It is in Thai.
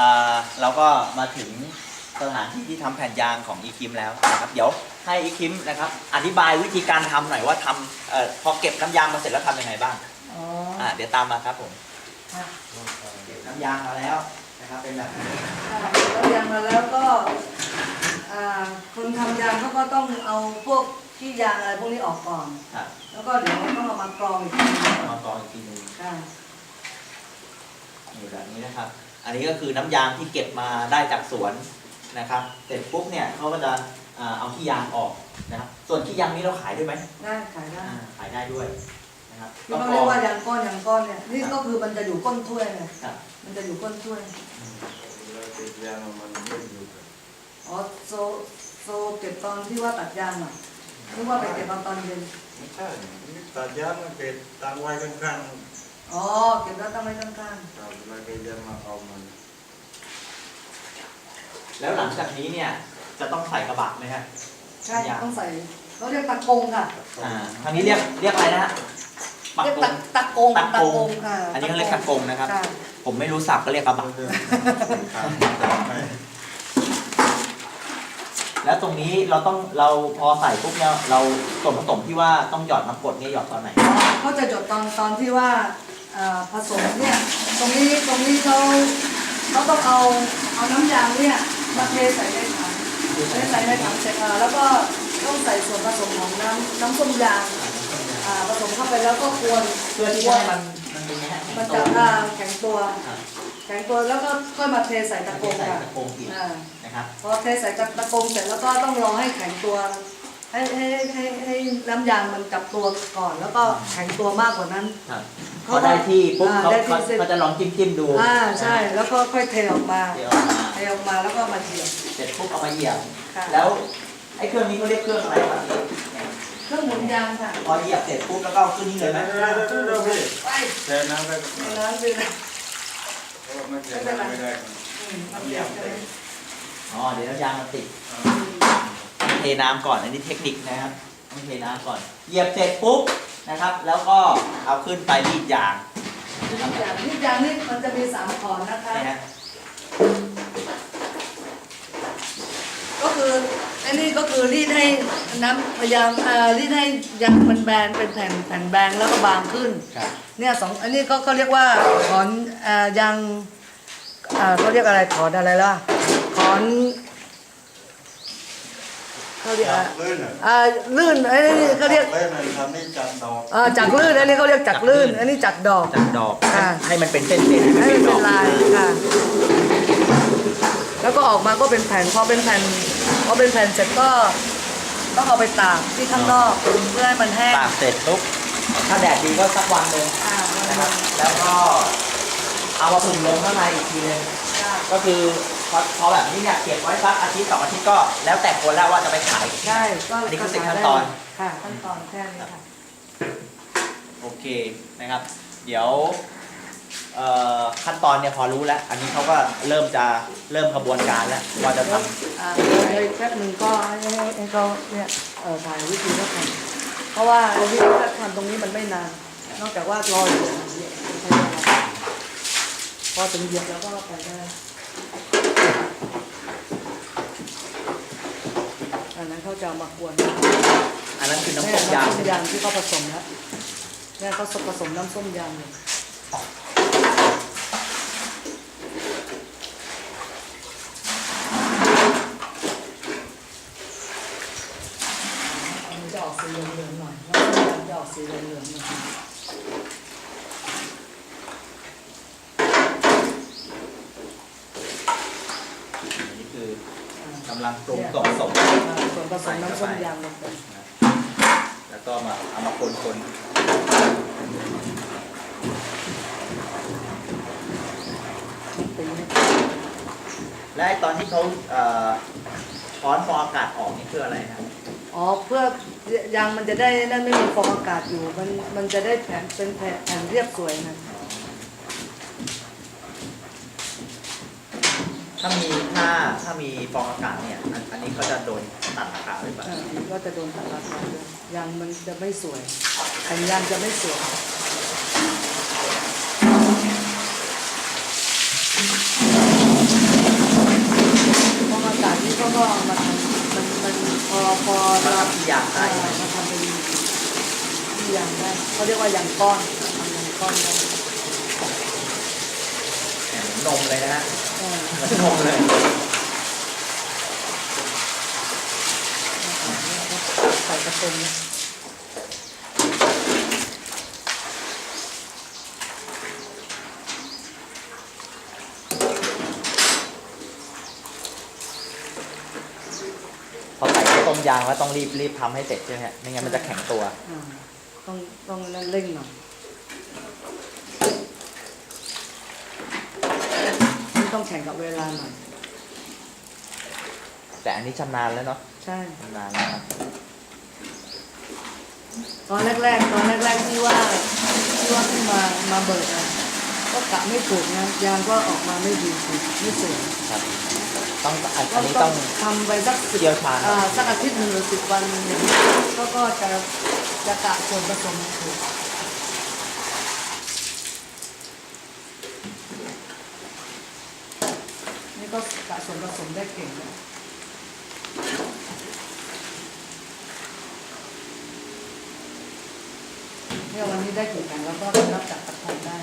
อ่าเราก็มาถึงสถานที่ที่ทำแผ่นยางของอีคิมแล้วนะครับเดี๋ยวให้อีคิมนะครับ อธิบายวิธีการทำหน่อยว่าทำเอ่อพอเก็บน้ำยางมาเสร็จแล้วทำยังไงบ้างอ๋ออ่าเดี๋ยวตามมาครับผมค่ะเก็บน้ำยางมาแล้วนะครับเป็นแบบนี้แล้วยางมาแล้วก็อ่าคนทำยางเขาก็ต้องเอาพวกขี้ยางอะไรพวกนี้ออกก่อนครับแล้วก็เดี๋ยวต้องเอามากรองอีกทีหนึงเอามากรองอีกทีหนึงค่ะนี่แบบนี้นะครับ อันนี้ก็คือน้ำยางที่เก็บมาได้จากสวนนะครับเสร็จปุ๊บเนี่ยเขาก็จะอ่าเอาขี้ยางออกนะครับส่วนขี้ยางนี้เราขายด้วยไหมได้ขายได้อ่าขายได้ด้วยนะครับที่เขาเรียกว่ายางก้อนยางก้อนเนี่ยนี่ก็คือมันจะอยู่ก้นถ้วยเนี่ยครับมันจะอยู่ก้นถ้วยเราติดยางมันไม่อยู่กันอ๋อโซโซเก็บตอนที่ว่าตัดยางอะนึกว่าไปเก็บตอนตอนเย็นไม่ใช่นี่ตัดยางมันเกิดตั้งไว้ข้าง อ๋อเก็บแล้วตั้งไว้ข้างๆครับเราก็จะมาเอามันแล้วหลังจากนี้เนี่ยจะต้องใส่กระบะไหมฮะๆใช่ต้องใส่เขาเรียกตะกงค่ะอ่าทางนี้เรียกเรียกอะไรนะฮะปักเรียกกตะง ตะกงตะกง ค่ะอันนี้เขาเรียกตะกงนะครับ ค่ะผมไม่รู้สับก็เรียกกระบะเรื่องข้างๆจะไม่แล้วตรงนี้เราต้องเราพอใส่ปุ๊บเนี่ยเราส่วนผสมที่ว่าต้องหยอดน้ำกรดเนี่ยหยอดตอนไหน เขาจะจดตอนตอนที่ว่าเอ่อ ผสมเนี่ยตรงนี้ตรงนี้เขาเขาต้องเอาเอาน้ำยางเนี่ยมาเทใส่ในถังเทใส่ในถังเสร็จอ่าแล้วก็ต้องใส่ส่วนผสมของน้ำน้ำส้มยางอ่าผสมเข้าไปแล้วก็กวนเพื่อที่จะให้มันมันเป็นไงฮะมันแข็จะงตัวอ่าแข็งตัวครับแข็งตัวแล้วก็ค่อยมาเทใส่ตะกงใส่ค่ะตะกรงอีกอ่านะครับพอเทใส่ตะกงเสร็จแล้วก็ต้องรอให้แข็งตัว ให้ให้ให้ให้น้ำยางมันจับตัวก่อน แล้วก็แข็งตัวมากกว่านั้น ครับเขาพอได้ที่ปุ๊บอ่าเขาได้ที่เขาเสร็จ เขาจะลองจิ้มจิ้มๆดูอ่าใช่แล้วก็ค่อยเทออกมาเดี๋ยวเอามาเทออกมาแล้วก็มาเหยียบ เสร็จปุ๊บเอามาเหยียบค่ะ แล้วไอ้เครื่องนี้เขาเรียกเครื่องอะไรครับเครื่องหมุนยางค่ะพอเหยียบเสร็จปุ๊บแล้วก็เอาขึ้นนี่เลยไหมเดี๋ยวเดี๋ยวเดี๋ยวพี่ไปแช่น้ำไปในน้ำเลยนะเพราะว่าไม่แช่น้ำไม่ได้ อืมน้ำเหยียบใช่ไหมอ๋อเดี๋ยวน้ำยางมันติด เทน้ำก่อนอันนี้เทคนิคนะครับต้องเทน้ำก่อน เหยียบเสร็จปุ๊บนะครับ แล้วก็เอาขึ้นไปรีดยางนะครับน้ำยางนี่ยางนี่มันจะมีสามขอนนะคะนี่ฮะก็คือไอ้นี่ก็คือรีดให้น้ำพยายามเอ่อรีดให้ยางมันแบนเป็นแผ่นแผ่นแบนแล้วก็บางขึ้น ครับ เนี่ยสองอันนี้ก็เขาเรียกว่าขอนเอ่อยางเอ่อเขาเรียกอะไรขอนอะไรล่ะขอน เขาเรียกอะไรลื่นอะอ่าลื่นไอ้นี่เขาเรียกลื่นมันทำนี่จับดอกเอ่อจักรลื่นอันนี้เขาเรียกจักรลื่น อันนี้จักรดอก จากดอกอ่าให้มันเป็นเส้นๆให้ให้มันมันเป็นดเป็อนกลายค่ะ แล้วก็ออกมาก็เป็นแผ่นพอเป็นแผ่นพอเป็นแผ่นเสร็จก็ต้องเอาไปตากที่ข้างนอกเพื่อให้มันแห้งตากเสร็จปุ๊บถ้าแดดดีก็สักวันหนึ่งอ่านะครับ แล้วก็เอามาผึ่งลงข้างในอีกทีหนึง ก็คือ พอพอแบบนี้เนี่ยเก็บไว้สักอาทิตย์สองอาทิตย์ก็แล้วแต่คนแล้วว่าจะไปขายใช่ก็อันนี้คือก็เสร็จขายขั้นได้ตอน ค่ะ ขั้นตอนแค่นี้ค่ะ โอเคนะครับ เดี๋ยวเอ่อขั้นตอนเนี่ยพอรู้แล้ว อันนี้เขาก็เริ่มจะเริ่มกระบวนการแล้วว่าจะทำอ่าเดี๋ยวเดี๋ยวอีกแป๊บหนึ่งก็ให้ให้ให้เขาเนี่ยเอ่อถ่ายวิธีเขาทำเพราะว่าวิธีการทำตรงนี้มันไม่นาน นอกจากว่ารออยู่อย่างเดียวใช้เวลาพอถึงเหยียบแล้วก็ไปได้ นนั้นเขาจะเอามากวนอันนั้นคือน้ำเนี่ยส้มยางน้ำส้มยางที่เขาผสมแล้วเนี่ยเขาผสมน้ำส้มยางอยู่อันนี้จะออกสีเหลืองๆหน่อยน้ำส้มยางจะออกสีเหลืองๆหน่อย อันนี้คือ กำลังปรุงส่วนผสมอ่าส่วนผสมน้ำส้มยางลงไปแล้วก็มาเอามาคนคนตีให้ๆและไอ้ตอนที่เขาเอ่อช้อนฟองอากาศออกนี่คืออะไรครับอ๋อเพื่อยางมันจะได้นั่นไม่มีฟองอากาศอยู่ มันมันจะได้แผ่นเป็นแผ่นแผ่นเรียบสวยนะ ถ้ามีถ้าถ้ามีฟองอากาศเนี่ยอันอันนี้เขาจะโดนตัดราคาหรือเปล่าอ่าก็จะโดนตัดราคาด้วยยางมันจะไม่สวยแผ่นยางจะไม่สวยฟองอากาศนี่เขก็มาทำมันมันพอพอเราย่ยางได้มาทำเป็นที่างได้เขาเรียกว่าอย่างก้อนทำยานก้อนได้ นนมเลยนะฮะเออเหมือนนมเลยใส่กระตุ้นพอใส่ข้าวต้มยางแล้วต้องรีบรีบทำให้เสร็จใช่ไหมฮะไม่งั้นมันจะแข็งตัว อ่าต้องต้องเร่งหน่อย ต้องแข่งกับเวลาหน่อยแต่อันนี้ชำนาญแล้วเนาะใช่ ชำนาญแล้วครับตอนแรกๆ ตอนแรกๆที่ว่าที่ว่าขึ้นมามาเบิกอะก็กะไม่ถูกนะยางก็ออกมาไม่ดีถูกไม่สวยครับ ต้องอันอันนี้ต้องทำไปสักสิบเชี่ยวชาญอ่าสักอาทิตย์หนึ่งหรือสิบวันอย่างนี้ก็ก็จะจะกะส่วนผสมถูกนี่ก็กะ ส่วนผสมได้เก่งเลยเนี่ยวันนี้ได้กี่แผ่นแล้วก็รับจากตะคอนได้